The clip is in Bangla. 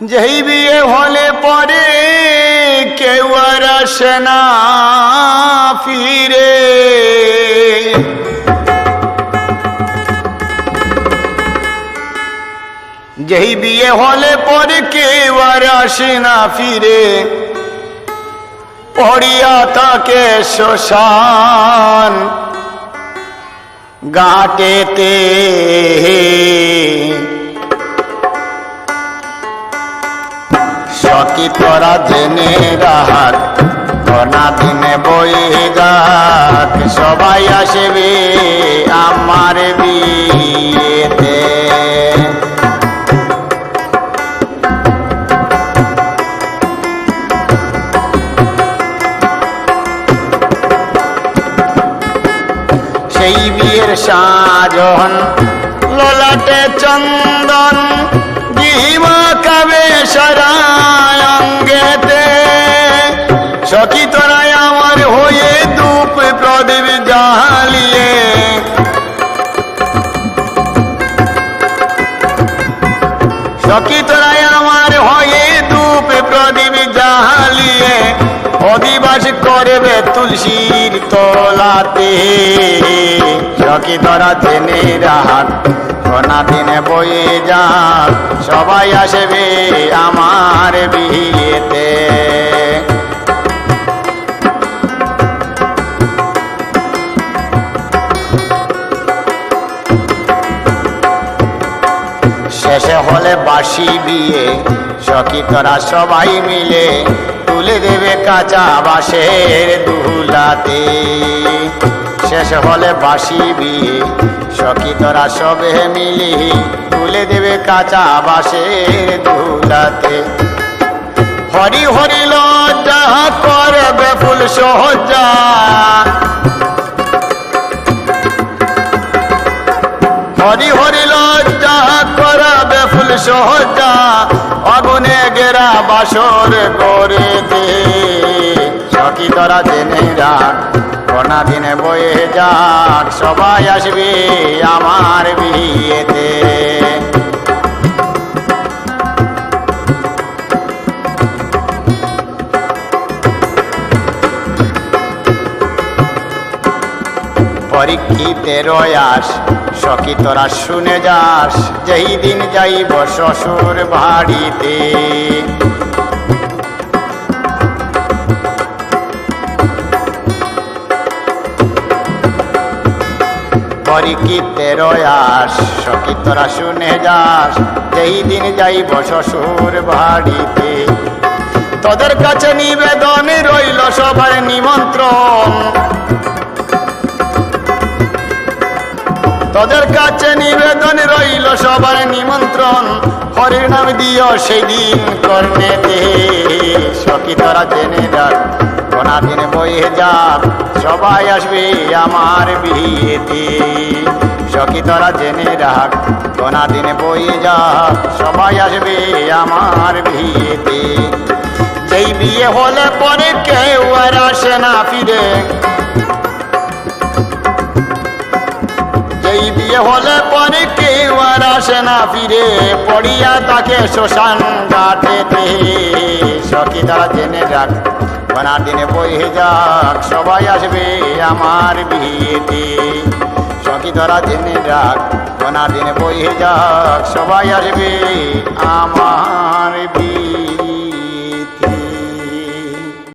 যেই বিয়ে হলে পরে কেউ আর আসে না ফিরে। যেই বিয়ে হলে পরে কেউ আর আসে না ফিরে। পড়িয়া থাকে শ্মশান গাটেতে সকি তোরা জেনে রাহার ঘনা দিনে বই যাক সবাই আসবে আমার বিয়েতে। সেই বিয়ের সাজন, ললাটে চন্দন জিমা কাবে সরায় অধিবাস করবে তুলসীর তলাতে। সখী তোরা জেনে রাহাত ঘনা দিনে বয়ে যাক। সবাই আসবে আমার বিয়েতে। শেষে হলে বাসি বিয়ে, সখী তোরা সবাই মিলে। তুলে দেবে কাঁচা বাঁশের দুলাতে। শেষ হলে বাসি বিয়ে, সখী তোরা সবে মিলি, তুলে দেবে কাঁচা বাঁশের দুলাতে। হরি হরি লজ্জা করবে ফুল সহজা হরি হরি লজ্জা করাবে ফুল সহজা আগুনে গেরা বাসর করে দে। সখী তোরা জেনে রাখ কনা দিনে বয়ে যাক, সবাই আসবে আমার বিয়েতে। পরীক্ষিতের আস সখী তোরা শুনে যাস, যেই দিন যাইব শ্বশুর বাড়িতে। পরীক্ষিতের আস সখী তোরা শুনে যাস, যেই দিন যাইব শ্বশুর বাড়িতে। তোদের কাছে নিবেদন রইল সবার নিমন্ত্রণ। তোদের কাছে নিবেদন রইল সবার নিমন্ত্রণ। হরির নাম দিও সেই দিন কর্ণে দে। সখী তোরা জেনে যাক কোনা দিন বয়ে যাক, সবাই আসবে আমার বিয়েতে। সখী তোরা জেনে রাখ কোনা দিন বয়ে যাক, সবাই আসবে আমার বিয়েতে। যেই বিয়ে হলে পরে কেউ আর আসে না ফিরে। হলে পরে কেউ আর আসে না ফিরে। পড়িয়া তাকে শ্মশান ঘাটেতে সখী তারা জেনে যাক কোনা দিনে বয়ে যাক, সবাই আসবে আমার বিয়েতে। সখী তারা জেনে যাক কোনা দিনে বয়ে যাক, সবাই আসবে আমার বিয়ে